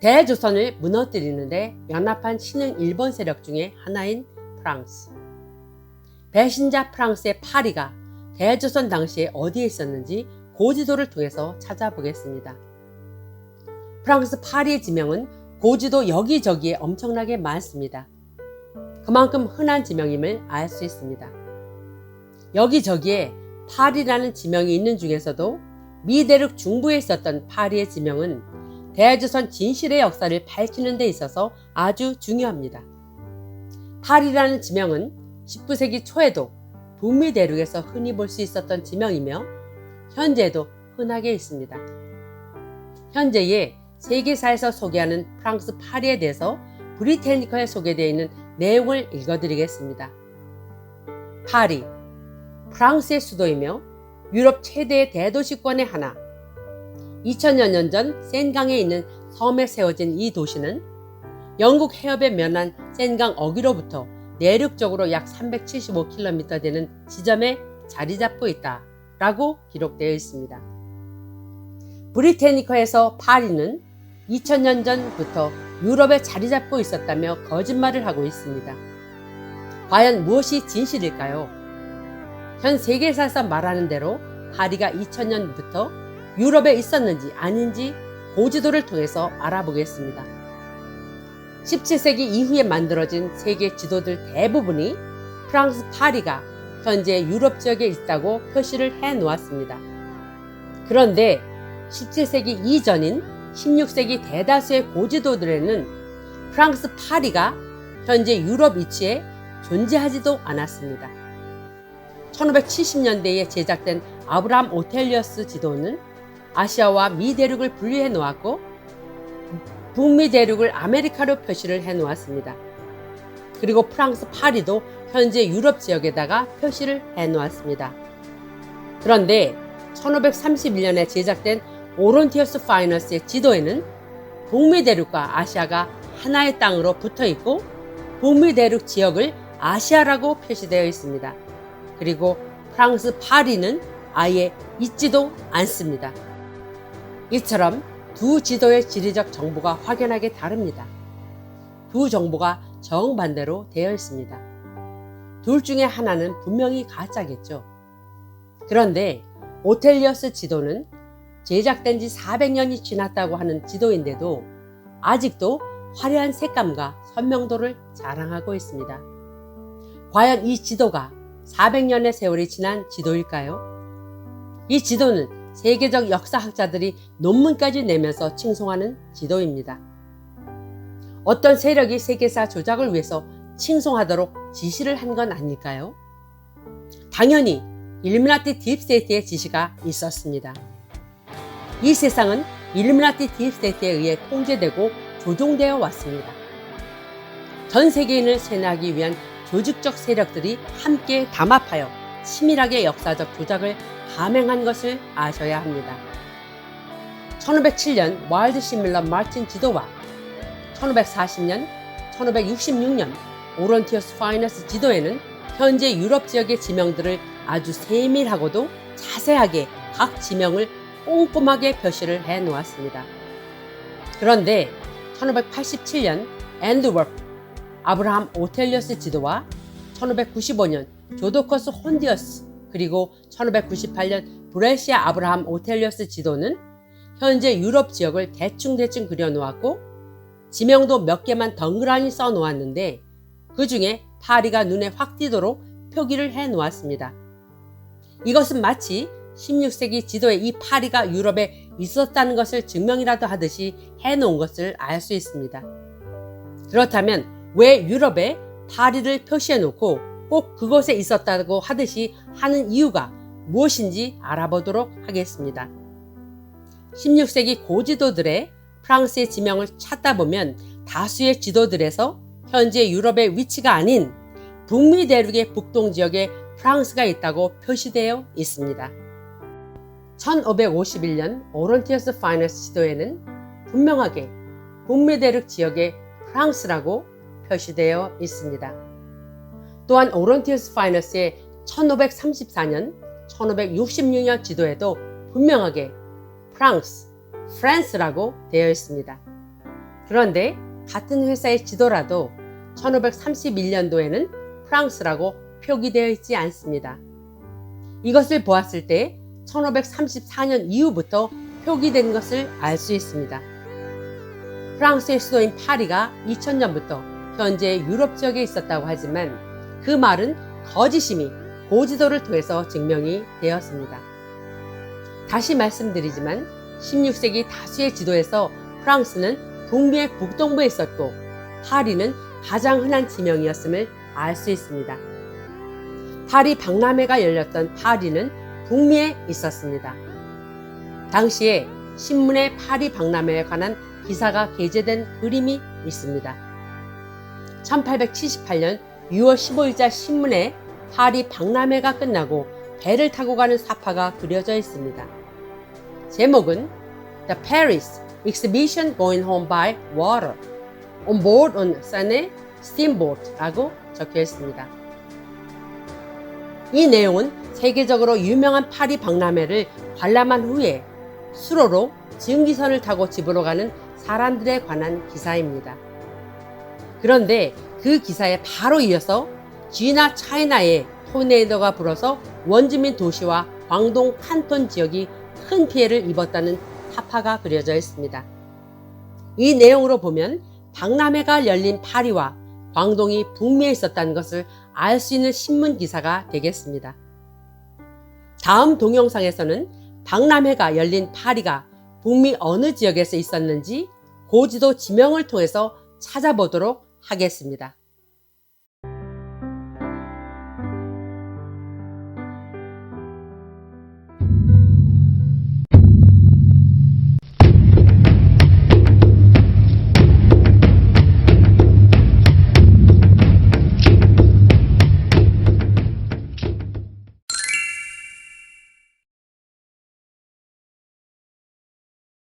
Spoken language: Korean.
대조선을 무너뜨리는데 연합한 신흥 일본 세력 중에 하나인 프랑스. 배신자 프랑스의 파리가 대조선 당시에 어디에 있었는지 고지도를 통해서 찾아보겠습니다. 프랑스 파리의 지명은 고지도 여기저기에 엄청나게 많습니다. 그만큼 흔한 지명임을 알 수 있습니다. 여기저기에 파리라는 지명이 있는 중에서도 미대륙 중부에 있었던 파리의 지명은 대조선 진실의 역사를 밝히는 데 있어서 아주 중요합니다. 파리라는 지명은 19세기 초에도 북미 대륙에서 흔히 볼 수 있었던 지명이며 현재도 흔하게 있습니다. 현재의 세계사에서 소개하는 프랑스 파리에 대해서 브리테니커에 소개되어 있는 내용을 읽어드리겠습니다. 파리, 프랑스의 수도이며 유럽 최대의 대도시권의 하나. 2000여 년 전 센강에 있는 섬에 세워진 이 도시는 영국 해협에 면한 센강 어귀로부터 내륙적으로 약 375km 되는 지점에 자리 잡고 있다. 라고 기록되어 있습니다. 브리테니커에서 파리는 2000년 전부터 유럽에 자리 잡고 있었다며 거짓말을 하고 있습니다. 과연 무엇이 진실일까요? 현 세계사에서 말하는 대로 파리가 2000년부터 유럽에 있었는지 아닌지 고지도를 통해서 알아보겠습니다. 17세기 이후에 만들어진 세계 지도들 대부분이 프랑스 파리가 현재 유럽 지역에 있다고 표시를 해 놓았습니다. 그런데 17세기 이전인 16세기 대다수의 고지도들에는 프랑스 파리가 현재 유럽 위치에 존재하지도 않았습니다. 1570년대에 제작된 아브라함 오텔리어스 지도는 아시아와 미 대륙을 분리해 놓았고 북미 대륙을 아메리카로 표시를 해 놓았습니다. 그리고 프랑스 파리도 현재 유럽 지역에다가 표시를 해 놓았습니다. 그런데 1531년에 제작된 오론티어스 파이너스의 지도에는 북미 대륙과 아시아가 하나의 땅으로 붙어 있고 북미 대륙 지역을 아시아라고 표시되어 있습니다. 그리고 프랑스 파리는 아예 있지도 않습니다. 이처럼 두 지도의 지리적 정보가 확연하게 다릅니다. 두 정보가 정반대로 되어 있습니다. 둘 중에 하나는 분명히 가짜겠죠. 그런데 오텔리어스 지도는 제작된 지 400년이 지났다고 하는 지도인데도 아직도 화려한 색감과 선명도를 자랑하고 있습니다. 과연 이 지도가 400년의 세월이 지난 지도일까요? 이 지도는 세계적 역사학자들이 논문까지 내면서 칭송하는 지도입니다. 어떤 세력이 세계사 조작을 위해서 칭송하도록 지시를 한 건 아닐까요? 당연히 일루미나티 딥스테이트의 지시가 있었습니다. 이 세상은 일루미나티 딥스테이트에 의해 통제되고 조종되어 왔습니다. 전 세계인을 세뇌하기 위한 조직적 세력들이 함께 담합하여 치밀하게 역사적 조작을 감행한 것을 아셔야 합니다. 1507년 와일드 시밀러 마틴 지도와 1540년, 1566년 오런티어스 파이너스 지도에는 현재 유럽 지역의 지명들을 아주 세밀하고도 자세하게 각 지명을 꼼꼼하게 표시를 해 놓았습니다. 그런데 1587년 앤드워프 아브라함 오텔리어스 지도와 1595년 조도커스 혼디어스 그리고 1598년 브레시아 아브라함 오텔리어스 지도는 현재 유럽 지역을 대충대충 그려놓았고 지명도 몇 개만 덩그라니 써놓았는데 그 중에 파리가 눈에 확 띄도록 표기를 해 놓았습니다. 이것은 마치 16세기 지도에 이 파리가 유럽에 있었다는 것을 증명이라도 하듯이 해 놓은 것을 알 수 있습니다. 그렇다면 왜 유럽에 파리를 표시해 놓고 꼭 그곳에 있었다고 하듯이 하는 이유가 무엇인지 알아보도록 하겠습니다. 16세기 고지도들의 프랑스의 지명을 찾다 보면 다수의 지도들에서 현재 유럽의 위치가 아닌 북미 대륙의 북동 지역에 프랑스가 있다고 표시되어 있습니다. 1551년 오런티어스 파이너스 지도에는 분명하게 북미 대륙 지역에 프랑스라고 표시되어 있습니다. 또한 오런티어스 파이너스의 1534년, 1566년 지도에도 분명하게 프랑스, 프랑스라고 되어 있습니다. 그런데 같은 회사의 지도라도 1531년도에는 프랑스라고 표기되어 있지 않습니다. 이것을 보았을 때 1534년 이후부터 표기된 것을 알 수 있습니다. 프랑스의 수도인 파리가 2000년부터 현재 유럽 지역에 있었다고 하지만 그 말은 거짓임이 고지도를 통해서 증명이 되었습니다. 다시 말씀드리지만 16세기 다수의 지도에서 프랑스는 북미의 북동부에 있었고 파리는 가장 흔한 지명이었음을 알 수 있습니다. 파리 박람회가 열렸던 파리는 북미에 있었습니다. 당시에 신문에 파리 박람회에 관한 기사가 게재된 그림이 있습니다. 1878년 6월 15일자 신문에 파리 박람회가 끝나고 배를 타고 가는 사파가 그려져 있습니다. 제목은 The Paris Exhibition Going Home by Water On Board on Seine Steamboat라고 적혀 있습니다. 이 내용은 세계적으로 유명한 파리 박람회를 관람한 후에 수로로 증기선을 타고 집으로 가는 사람들에 관한 기사입니다. 그런데 그 기사에 바로 이어서 쥐나 차이나에 토네이도가 불어서 원주민 도시와 광동 칸톤 지역이 큰 피해를 입었다는 타파가 그려져 있습니다. 이 내용으로 보면 박람회가 열린 파리와 광동이 북미에 있었다는 것을 알 수 있는 신문 기사가 되겠습니다. 다음 동영상에서는 박람회가 열린 파리가 북미 어느 지역에서 있었는지 고지도 지명을 통해서 찾아보도록 하겠습니다.